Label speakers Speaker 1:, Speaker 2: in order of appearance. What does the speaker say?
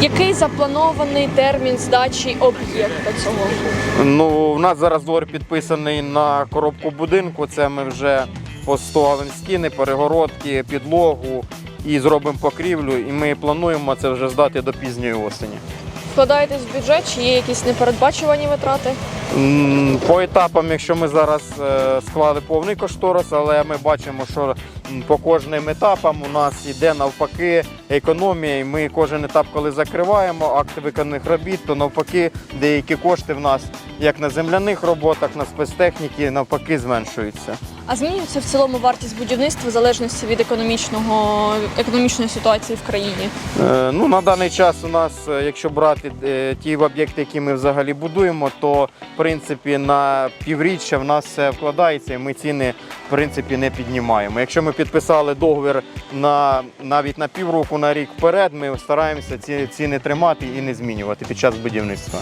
Speaker 1: Який запланований термін здачі об'єкта цього?
Speaker 2: Ну, у нас зараз договір підписаний на коробку будинку. Це ми вже поставимо стіни, перегородки, підлогу і зробимо покрівлю. І ми плануємо це вже здати до пізньої осені.
Speaker 1: Вкладаєтесь в бюджет, чи є якісь непередбачувані витрати?
Speaker 2: По етапам, якщо ми зараз е, склали повний кошторис, але ми бачимо, що по кожним етапам у нас йде навпаки економія. Ми кожен етап, коли закриваємо акти виконаних робіт, то навпаки деякі кошти в нас, як на земляних роботах, на спецтехніки, навпаки зменшуються.
Speaker 1: А змінюється в цілому вартість будівництва в залежності від економічного економічної ситуації в країні?
Speaker 2: Е, Ну, на даний час у нас, е, якщо брати е, ті об'єкти, які ми взагалі будуємо, то в принципі на півріччя в нас все вкладається, і ми ціни в принципі не піднімаємо. Якщо ми підписали договір на навіть на півроку, на рік вперед, ми стараємося ці ціни тримати і не змінювати під час будівництва.